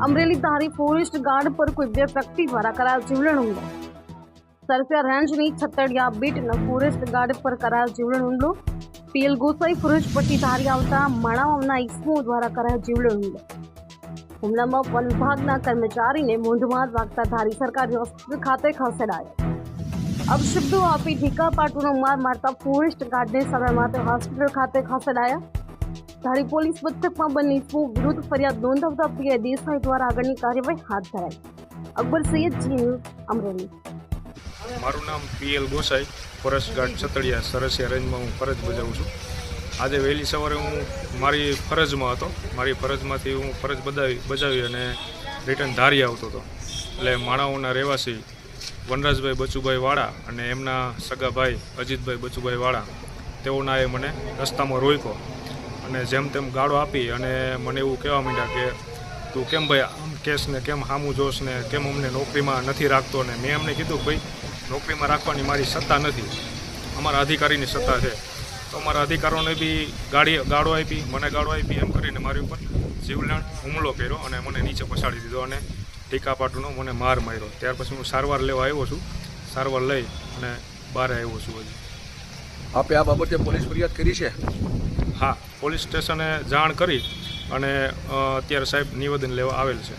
Amreli Dhari forest guard પર કોઈ બે વ્યક્તિ દ્વારા કરાયો જીવલેણ હુમલો સરસિયા રેન્જની છતડિયા બીટના ફોરેસ્ટ ગાર્ડ પર કરાયો જીવલેણ હુમલો પીએલ ગોસાઈ ફોરેસ્ટ પટ્ટી ધારી આવતા માણાવાના ઇસમો દ્વારા કરાયો જીવલેણ હુમલો હુમલામાં વન વિભાગના કર્મચારીને મૂંઢમાં વાગતા ધારી સરકારી હોસ્પિટલ ખાતે ખસેડાયો અપશબ્દો આપી ઢીકા પાટુનો માર મારતા ફોરેસ્ટ ગાર્ડને સારવાર માટે હોસ્પિટલ ખાતે ખસેડાયા ધારી પોલીસ મથકમાં બંને ઇસમો વિરુદ્ધ ફરિયાદ નોંધાવતા પીઆઈ દેસાઈ દ્વારા આગળની કાર્યવાહી હાથ ધરાઈ. અકબર સૈયદ જી અમરેલી. મારું નામ PL Gosai, forest guard Chhatadiya, Sarasiya રેન્જમાં હું ફરજ બજાવું છું. આજે વહેલી સવારે હું મારી ફરજમાં હતો. મારી ફરજમાંથી હું ફરજ બજાવી બજાવી અને રિટર્ન ધારી આવતો હતો. એટલે માણાઓના રહેવાસી વનરાજભાઈ બચુભાઈ વાળા અને એમના સગા ભાઈ અજીતભાઈ બચુભાઈ વાળા તેઓના એ મને રસ્તામાં રોક્યો. અને જેમ તેમ ગાળો આપી અને મને એવું કહેવા માંડ્યા કે, તું કેમ ભાઈ આમ કેસ ને કેમ સામું જોશ ને કેમ અમને નોકરીમાં નથી રાખતો? ને મેં એમને કીધું ભાઈ, નોકરીમાં રાખવાની મારી સત્તા નથી. અમારા અધિકારીની સત્તા છે. તો અમારા અધિકારોને બી ગાડી ગાળો આપી, મને ગાળો આપી, એમ કરીને મારી ઉપર જીવલેણ હુમલો કર્યો અને મને નીચે પછાડી દીધો અને ટીકા પાટુનો મને માર માર્યો. ત્યાર પછી હું સારવાર લેવા આવ્યો છું. સારવાર લઈ અને બહાર આવ્યો છું હજી. આપે આ બાબતે પોલીસ ફરિયાદ કરી છે? હા પોલીસ સ્ટેશને જાણ કરી અને અત્યારે સાહેબ નિવેદન લેવા આવેલ છે.